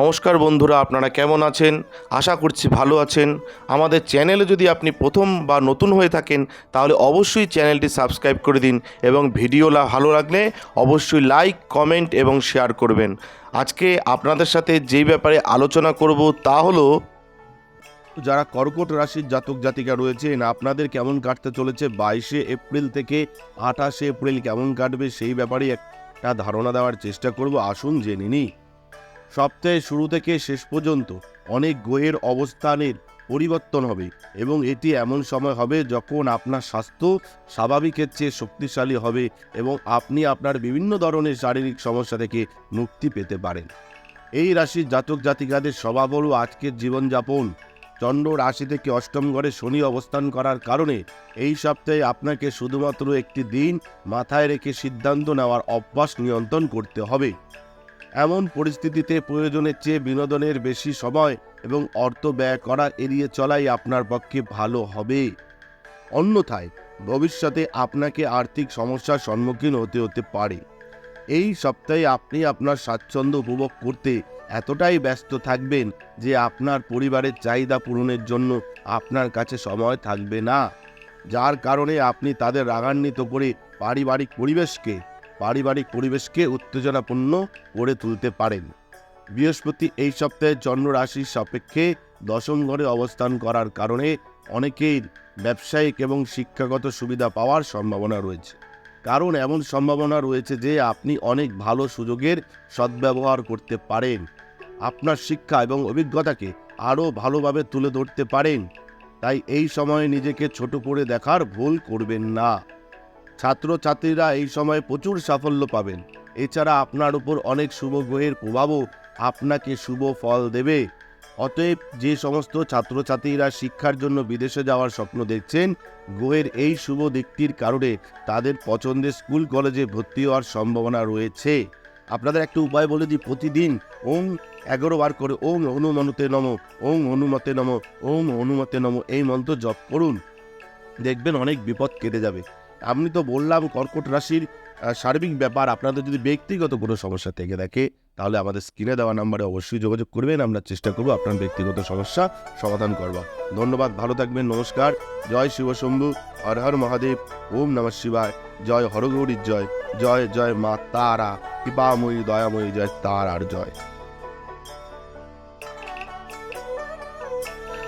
নমস্কার বন্ধুরা, আপনারা কেমন আছেন? আশা করছি ভালো আছেন। আমাদের চ্যানেলে যদি আপনি প্রথম বা নতুন হয়ে থাকেন, তাহলে অবশ্যই চ্যানেলটি সাবস্ক্রাইব করে দিন এবং ভিডিও ভালো লাগলে অবশ্যই লাইক, কমেন্ট এবং শেয়ার করবেন। আজকে আপনাদের সাথে যেই ব্যাপারে আলোচনা করব তা হলো, যারা কর্কট রাশির জাতক জাতিকা রয়েছেন, আপনাদের কেমন কাটতে চলেছে? বাইশে এপ্রিল থেকে আঠাশে এপ্রিল কেমন কাটবে? সেই ব্যাপারে একটা ধারণা দেওয়ার চেষ্টা করব। আসুন জেনে নিই। সপ্তাহের শুরু থেকে শেষ পর্যন্ত অনেক গ্রহের অবস্থানের পরিবর্তন হবে এবং এটি এমন সময় হবে যখন আপনার স্বাস্থ্য স্বাভাবিকের চেয়ে শক্তিশালী হবে এবং আপনি আপনার বিভিন্ন ধরনের শারীরিক সমস্যা থেকে মুক্তি পেতে পারেন। এই রাশির জাতক জাতিকাদের স্বভাব হল আজকের জীবনযাপন। চন্দ্র রাশি থেকে অষ্টম ঘরে শনি অবস্থান করার কারণে এই সপ্তাহে আপনাকে শুধুমাত্র একটি দিন মাথায় রেখে সিদ্ধান্ত নেওয়ার অভ্যাস নিয়ন্ত্রণ করতে হবে। এমন পরিস্থিতিতে প্রয়োজনের চেয়ে বিনোদনের বেশি সময় এবং অর্থ ব্যয় করা এড়িয়ে চলাই আপনার পক্ষে ভালো হবে। অন্যথায়, ভবিষ্যতে আপনাকে আর্থিক সমস্যার সম্মুখীন হতে হতে পারে। এই সপ্তাহে আপনি আপনার স্বাচ্ছন্দ্য উপভোগ করতে এতটাই ব্যস্ত থাকবেন যে আপনার পরিবারের চাহিদা পূরণের জন্য আপনার কাছে সময় থাকবে না, যার কারণে আপনি তাদের রাগান্বিত করে পারিবারিক পরিবেশকে পারিবারিক পরিবেশকে উত্তেজনাপূর্ণ করে তুলতে পারেন। বৃহস্পতি এই সপ্তাহে চন্দ্র রাশির সাপেক্ষে দশম ঘরে অবস্থান করার কারণে অনেকের ব্যবসায়িক এবং শিক্ষাগত সুবিধা পাওয়ার সম্ভাবনা রয়েছে। কারণ এমন সম্ভাবনা রয়েছে যে আপনি অনেক ভালো সুযোগের সদ্ব্যবহার করতে পারেন। আপনার শিক্ষা এবং অভিজ্ঞতাকে আরও ভালোভাবে তুলে ধরতে পারেন। তাই এই সময়ে নিজেকে ছোট করে দেখার ভুল করবেন না। ছাত্রছাত্রীরা এই সময় প্রচুর সাফল্য পাবেন। এছাড়া আপনার উপর অনেক শুভ গ্রহের প্রভাবও আপনাকে শুভ ফল দেবে। অতএব যে সমস্ত ছাত্রছাত্রীরা শিক্ষার জন্য বিদেশে যাওয়ার স্বপ্ন দেখছেন, গ্রহের এই শুভ দিকটির কারণে তাদের পছন্দের স্কুল, কলেজে ভর্তি হওয়ার সম্ভাবনা রয়েছে। আপনাদের একটা উপায় বলে দিই, প্রতিদিন ওম এগারো বার করে ওম হনুমনুতে নম, ওম হনুমতে নম, ওম হনুমতে নম, এই মন্ত্র জপ করুন। দেখবেন অনেক বিপদ কেটে যাবে। আমি তো বললাম কর্কট রাশির সার্বিক ব্যাপার। আপনাদের যদি ব্যক্তিগত কোনো সমস্যা থেকে থাকে, তাহলে আমাদের স্ক্রিনে দেওয়া নাম্বারে অবশ্যই যোগাযোগ করবেন। আমরা চেষ্টা করব আপনার ব্যক্তিগত সমস্যা সমাধান করবার। ধন্যবাদ, ভালো থাকবেন, নমস্কার। জয় শিবশম্ভু হর হর মহাদেব, ওম নমঃ শিবায়। জয় হরগৌরীর জয় জয় জয় মা তারা, কৃপাময়ী, দয়াময়ী, জয় তারার জয়।